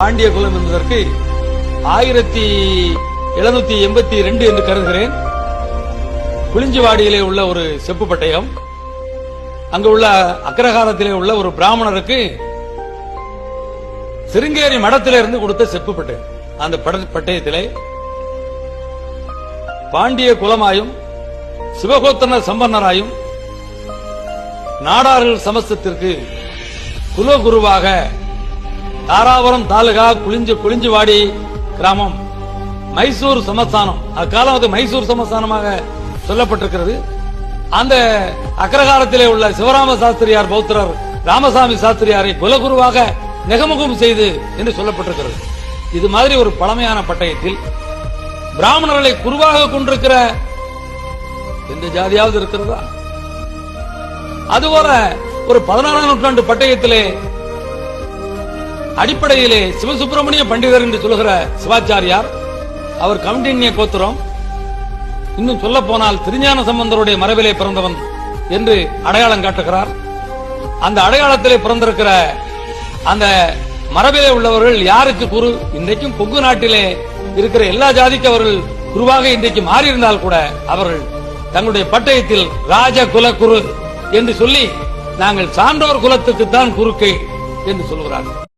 பாண்டிய குலம் என்பதற்கு ஆயிரத்தி எழுநூத்தி எண்பத்தி ரெண்டு என்று கருதுகிறேன். புளிஞ்சிவாடியிலே உள்ள ஒரு செப்பு பட்டயம் அங்கு உள்ள அக்ரஹாரத்திலே உள்ள ஒரு பிராமணருக்கு சிருங்கேரி மடத்திலிருந்து கொடுத்த செப்பு பட்டயம். அந்த பட்டயத்திலே பாண்டிய குலமாயும் சிவகோத்தன சம்பன்னராயும் நாடார்கள் சமஸ்தத்திற்கு குலகுருவாக தாராபுரம் தாலுகா குளிஞ்சு குளிஞ்சுவாடி கிராமம். மைசூர் சமஸ்தானம். அக்காலம் அது மைசூர் சமஸ்தானமாக சொல்லப்பட்டிருக்கிறது. அந்த அக்ரகாரத்திலே உள்ள சிவராம சாஸ்திரியார் பௌத்தரர் ராமசாமி சாஸ்திரியாரை குலகுருவாக நெகமுகம் செய்து என்று சொல்லப்பட்டிருக்கிறது. இது மாதிரி ஒரு பழமையான பட்டயத்தில் பிராமணர்களை குருவாக கொண்டிருக்கிற எந்த ஜாதியாவது இருக்கிறதா? அதுபோல ஒரு பதினாறாம் நூற்றாண்டு பட்டயத்திலே அடிப்படையிலே சிவசுப்பிரமணிய பண்டிதர் என்று சொல்லுகிற சிவாச்சாரியார் அவர் கவுண்டின்ய கோத்திரம் இன்னும் சொல்ல போனால் திருஞான சம்பந்தருடைய மரபிலே பிறந்தவன் என்று அடையாளம் காட்டுகிறார். அந்த அடையாளத்திலே பிறந்திருக்கிற அந்த மரபிலே உள்ளவர்கள் யாருக்கு குரு? இன்றைக்கும் கொங்கு நாட்டிலே இருக்கிற எல்லா ஜாதிக்கு அவர்கள் குருவாக இன்றைக்கு மாறியிருந்தால் கூட அவர்கள் தங்களுடைய பட்டயத்தில் ராஜ குல குரு என்று சொல்லி நாங்கள் சான்றோர் குலத்துக்குத்தான் குறுக்கை என்று சொல்கிறார்கள்.